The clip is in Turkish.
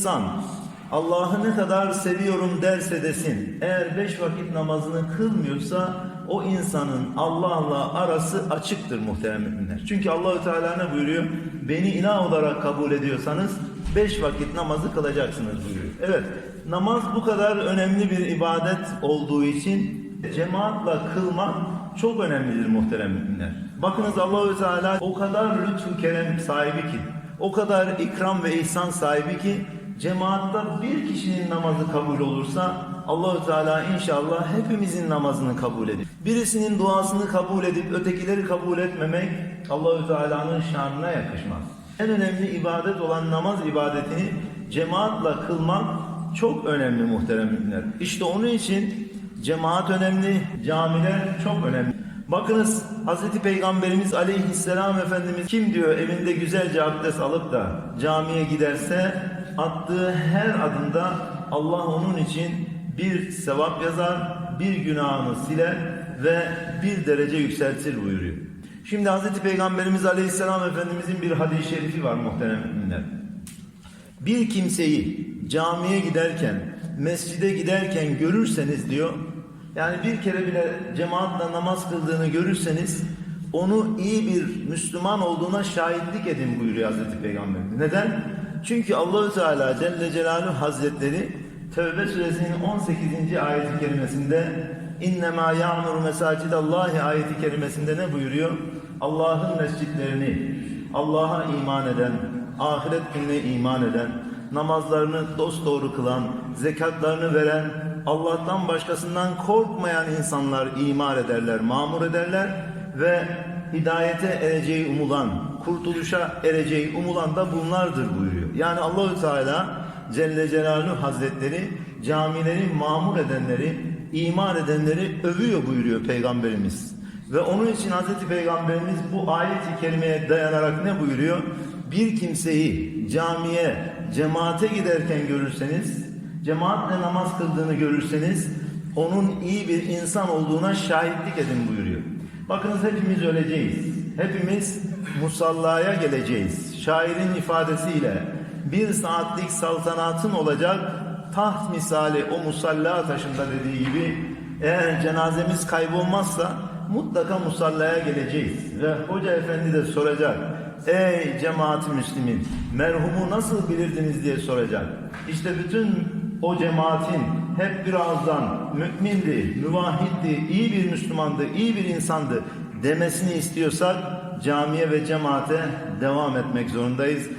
insan Allah'ı ne kadar seviyorum derse desin, eğer beş vakit namazını kılmıyorsa o insanın Allah'la arası açıktır muhterem müminler. Çünkü Allahü Teala ne buyuruyor? Beni ilah olarak kabul ediyorsanız beş vakit namazı kılacaksınız buyuruyor. Evet, namaz bu kadar önemli bir ibadet olduğu için cemaatle kılmak çok önemlidir muhterem müminler. Bakınız Allahü Teala o kadar lütfu kerem sahibi ki, o kadar ikram ve ihsan sahibi ki cemaatta bir kişinin namazı kabul olursa Allahü Teala inşallah hepimizin namazını kabul edip birisinin duasını kabul edip ötekileri kabul etmemek Allahü Teala'nın şanına yakışmaz. En önemli ibadet olan namaz ibadetini cemaatle kılmak çok önemli muhterem müminler. İşte onun için cemaat önemli, camiler çok önemli. Bakınız Hazreti Peygamberimiz Aleyhisselam Efendimiz kim diyor evinde güzelce abdest alıp da camiye giderse attığı her adımda Allah onun için bir sevap yazar, bir günahını siler ve bir derece yükseltir buyuruyor. Şimdi Hazreti Peygamberimiz Aleyhisselam Efendimizin bir hadis-i şerifi var muhterem müminler. Bir kimseyi camiye giderken, mescide giderken görürseniz diyor, yani bir kere bile cemaatle namaz kıldığını görürseniz onu iyi bir Müslüman olduğuna şahitlik edin buyuruyor Hazreti Peygamber. Neden? Çünkü Allahü Teala Celle Celaluhu Hazretleri Tevbe suresinin 18. ayeti kerimesinde İnnemâ ya'muru mesâcidallahi ayeti kerimesinde ne buyuruyor? Allah'ın mescitlerini, Allah'a iman eden, ahiret gününe iman eden, namazlarını dosdoğru kılan, zekatlarını veren, Allah'tan başkasından korkmayan insanlar imar ederler, mamur ederler ve hidayete ereceği umulan, kurtuluşa ereceği umulan da bunlardır buyuruyor. Yani Allahü Teala Celle Celaluhu Hazretleri camileri mamur edenleri, imar edenleri övüyor buyuruyor Peygamberimiz. Ve onun için Hazreti Peygamberimiz bu ayet-i kerimeye dayanarak ne buyuruyor? Bir kimseyi camiye, cemaate giderken görürseniz, cemaatle namaz kıldığını görürseniz, onun iyi bir insan olduğuna şahitlik edin buyuruyor. Bakınız hepimiz öleceğiz. Hepimiz musallaya geleceğiz. Şairin ifadesiyle bir saatlik saltanatın olacak taht misali o musalla taşında dediği gibi eğer cenazemiz kaybolmazsa mutlaka musallaya geleceğiz. Ve hoca efendi de soracak. Ey cemaati müslimin merhumu nasıl bilirdiniz diye soracak. İşte bütün o cemaatin hep bir ağızdan mümindi, müvahhitti, iyi bir Müslümandı, iyi bir insandı demesini istiyorsak camiye ve cemaate devam etmek zorundayız.